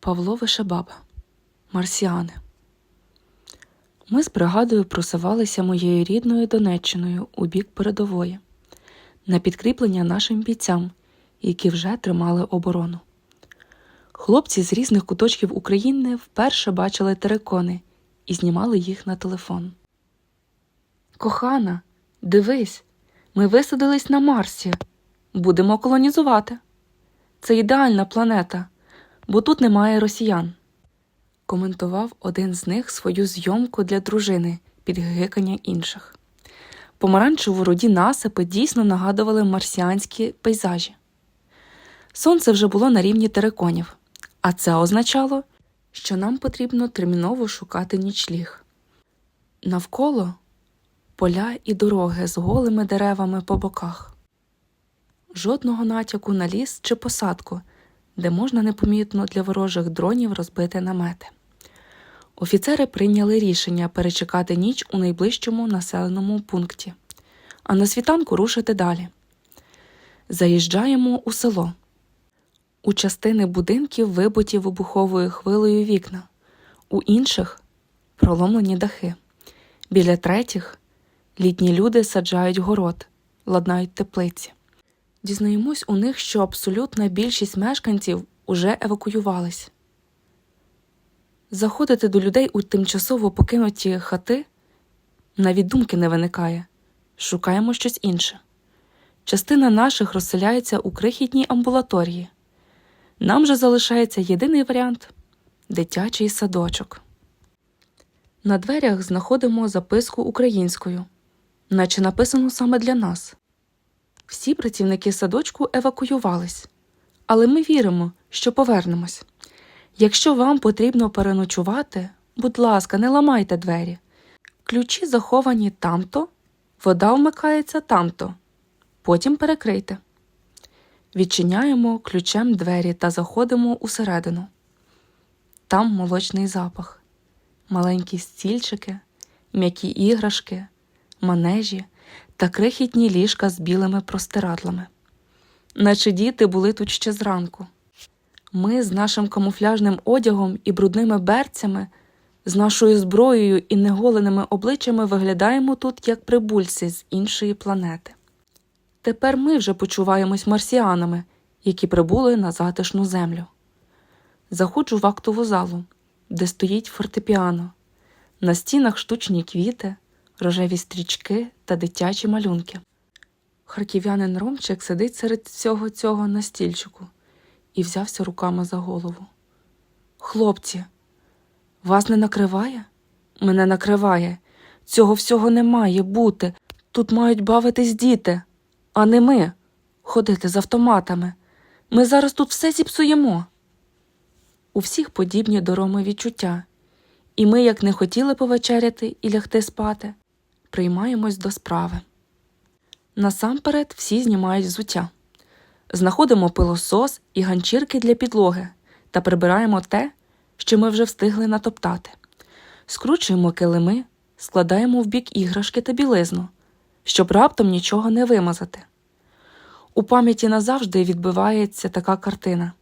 Павло Вишебаба Марсіани. Ми з бригадою просувалися моєю рідною Донеччиною у бік передової на підкріплення нашим бійцям, які вже тримали оборону. Хлопці з різних куточків України вперше бачили терикони і знімали їх на телефон. Кохана, дивись, ми висадились на Марсі. Будемо колонізувати. Це ідеальна планета, бо тут немає росіян. Коментував один з них свою зйомку для дружини під гикання інших. Помаранчево руді насипи дійсно нагадували марсіанські пейзажі. Сонце вже було на рівні териконів, а це означало, що нам потрібно терміново шукати нічліг. Навколо поля і дороги з голими деревами по боках. Жодного натяку на ліс чи посадку, де можна непомітно для ворожих дронів розбити намети. Офіцери прийняли рішення перечекати ніч у найближчому населеному пункті, а на світанку рушити далі. Заїжджаємо у село. У частини будинків вибиті вибуховою хвилею вікна, у інших проломлені дахи. Біля третіх літні люди саджають город, ладнають теплиці. Дізнаємось у них, що абсолютна більшість мешканців уже евакуювались. Заходити до людей у тимчасово покинуті хати навіть думки не виникає. Шукаємо щось інше. Частина наших розселяється у крихітній амбулаторії. Нам же залишається єдиний варіант дитячий садочок. На дверях знаходимо записку українською, наче написано саме для нас. Всі працівники садочку евакуювались, але ми віримо, що повернемось. Якщо вам потрібно переночувати, будь ласка, не ламайте двері. Ключі заховані тамто, вода вмикається тамто. Потім перекрийте. Відчиняємо ключем двері та заходимо усередину. Там молочний запах, маленькі стільчики, м'які іграшки, манежі та крихітні ліжка з білими простирадлами. Наче діти були тут ще зранку. Ми з нашим камуфляжним одягом і брудними берцями, з нашою зброєю і неголеними обличчями виглядаємо тут як прибульці з іншої планети. Тепер ми вже почуваємось марсіанами, які прибули на затишну землю. Заходжу в актову залу, де стоїть фортепіано, на стінах штучні квіти, рожеві стрічки та дитячі малюнки. Харків'янин Ромчик сидить серед всього цього на стільчику і взявся руками за голову. Хлопці, вас не накриває? Мене накриває. Цього всього не має бути. Тут мають бавитись діти, а не ми ходити з автоматами. Ми зараз тут все зіпсуємо. У всіх подібні до Роми відчуття, і ми, як не хотіли повечеряти і лягти спати, приймаємось до справи. Насамперед всі знімають взуття. Знаходимо пилосос і ганчірки для підлоги та прибираємо те, що ми вже встигли натоптати. Скручуємо килими, складаємо в бік іграшки та білизну, щоб раптом нічого не вимазати. У пам'яті назавжди відбивається така картина.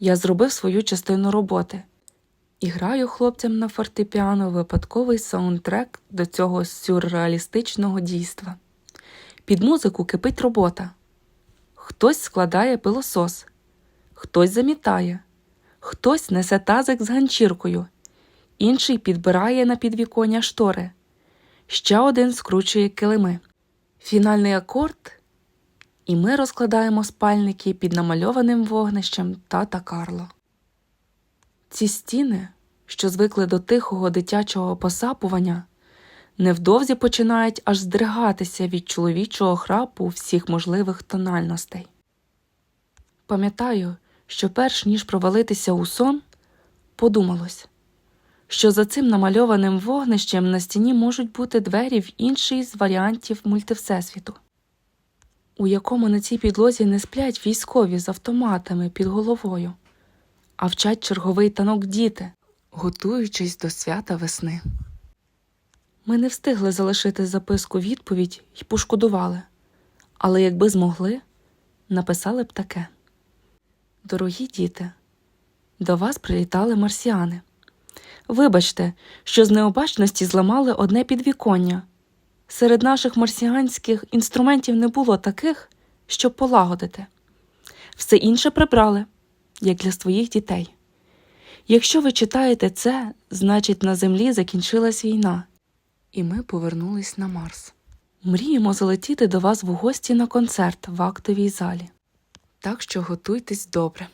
Я зробив свою частину роботи і граю хлопцям на фортепіано випадковий саундтрек до цього сюрреалістичного дійства. Під музику кипить робота. Хтось складає пилосос, хтось замітає, хтось несе тазик з ганчіркою, інший підбирає на підвіконня штори, ще один скручує килими. Фінальний акорд, і ми розкладаємо спальники під намальованим вогнищем тата Карло. Ці стіни, що звикли до тихого дитячого посапування, невдовзі починають аж здригатися від чоловічого храпу всіх можливих тональностей. Пам'ятаю, що перш ніж провалитися у сон, подумалось, що за цим намальованим вогнищем на стіні можуть бути двері в інший з варіантів мультивсесвіту, у якому на цій підлозі не сплять військові з автоматами під головою, а вчать черговий танок діти, готуючись до свята весни. Ми не встигли залишити записку відповідь і пошкодували, але якби змогли, написали б таке: Дорогі діти, До вас прилітали марсіани. Вибачте, що з необачності зламали одне підвіконня. Серед наших марсіанських інструментів не було таких, щоб полагодити. Все інше прибрали, як для своїх дітей. Якщо ви читаєте це, значить на землі закінчилась війна, і ми повернулись на Марс. Мріємо залетіти до вас в гості на концерт в актовій залі. Так що готуйтесь добре.